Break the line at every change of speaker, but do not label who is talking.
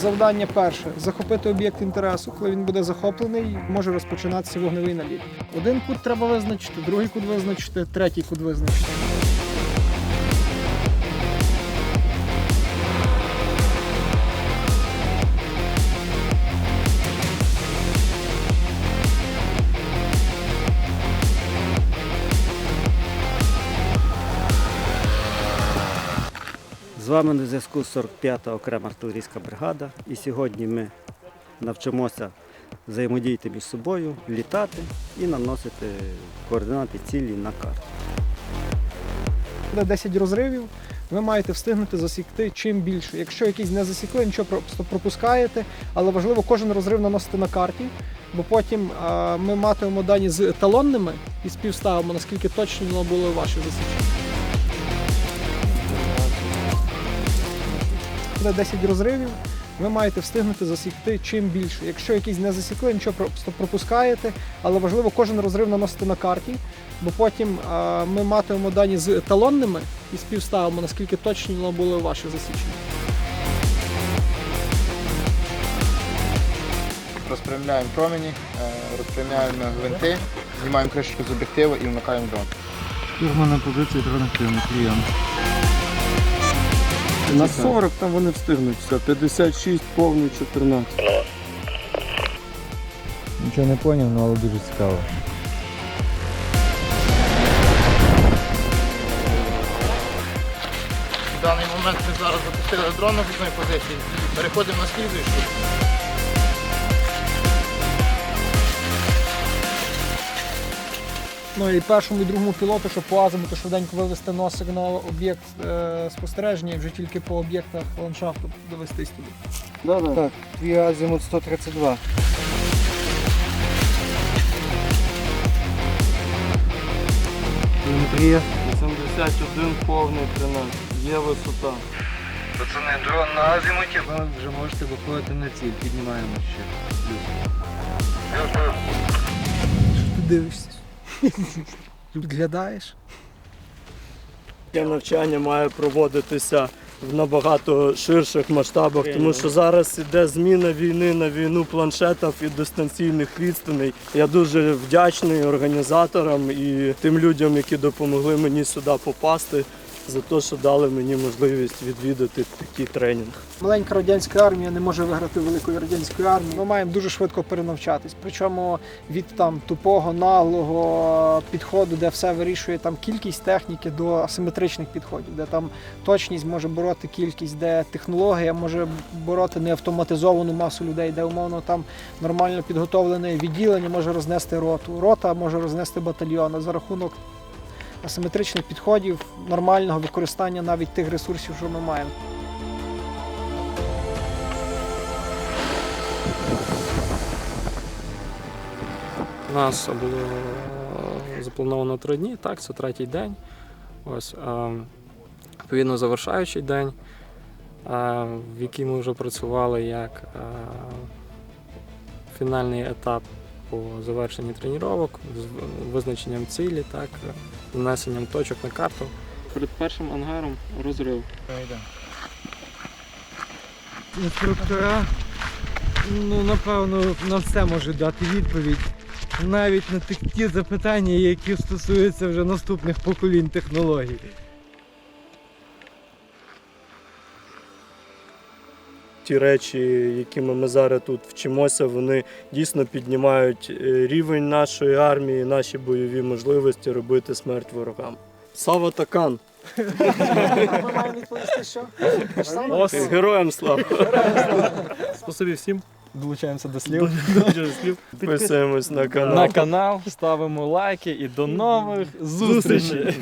Завдання перше захопити об'єкт інтересу. Коли він буде захоплений, може розпочинатися вогневий наліт. Один кут треба визначити, другий кут визначити, третій кут визначити.
З вами на зв'язку 45-та окрема артилерійська бригада. І сьогодні ми навчимося взаємодіяти між собою, літати і наносити координати цілі на карту.
Буде 10 розривів. Ви маєте встигнути засікти чим більше. Якщо якісь не засікли, нічого просто пропускаєте, але важливо кожен розрив наносити на карті, бо потім ми матимемо дані з еталонними і співставимо, наскільки точно було ваше засічення. Буде 10 розривів. Ви маєте встигнути засікти чим більше. Якщо якісь не засікли, нічого просто пропускаєте, але важливо кожен розрив наносити на карті, бо потім а, ми матимемо дані з еталонними і співставимо, наскільки точно воно було ваше засічення.
Розпрямляємо промені, е, розпрямляємо гвинти, знімаємо кришечку з об'єктиву і вмикаємо дрон.
Штурма на позиції дрон прийом. На 40 там вони встигнуть все, 56 повний 14.
Нічого не поняв, ну, але дуже цікаво.
В даний момент ми зараз запустили дрон на одній позиції, переходимо на слідуючу.
Ну і першому і другому пілоту, щоб по азимуту швиденько вивести носик на об'єкт е, спостереження і вже тільки по об'єктах ландшафту довестись туди.
Да, да. Так, твій азімут 132. Телеметрія. 81 повний 13. Є висота. Пацани, дрон на азімуті. Ви вже можете виходити на ціль. Піднімаємо ще.
Що Ти дивишся. Підглядаєш.
Таке навчання має проводитися в набагато ширших масштабах, тому що зараз іде зміна війни на війну планшетів і дистанційних відстаней. Я дуже вдячний організаторам і тим людям, які допомогли мені сюди попасти, за те, що дали мені можливість відвідати такий тренінг.
Маленька радянська армія не може виграти великої радянської армії. Ми маємо дуже швидко перенавчатись. Причому від там тупого наглого підходу, де все вирішує там кількість техніки, до асиметричних підходів, де там точність може бороти кількість, де технологія може бороти неавтоматизовану масу людей, де умовно там нормально підготовлене відділення може рознести роту. Рота може рознести батальйон за рахунок. Асиметричних підходів, нормального використання навіть тих ресурсів, що ми маємо.
У нас було е, заплановано три дні, так, це третій день. Ось, е, відповідно, завершаючий день, е, в який ми вже працювали як фінальний етап по завершенні тренувань, з визначенням цілі, так, нанесенням точок на карту. Перед першим ангаром розрив.
Інструктора, ну, напевно, на все може дати відповідь. Навіть на ті запитання, які стосуються вже наступних поколінь технологій.
Ті речі, якими ми зараз тут вчимося, вони дійсно піднімають е, рівень нашої армії, наші бойові можливості робити смерть ворогам. Сава Такан!
Ми маємо відповісти, що?
Героям слава!
Спасибі всім.
Долучаємося до слів.
Слів. Підписуємось на канал.
На канал, ставимо лайки і до нових зустрічей.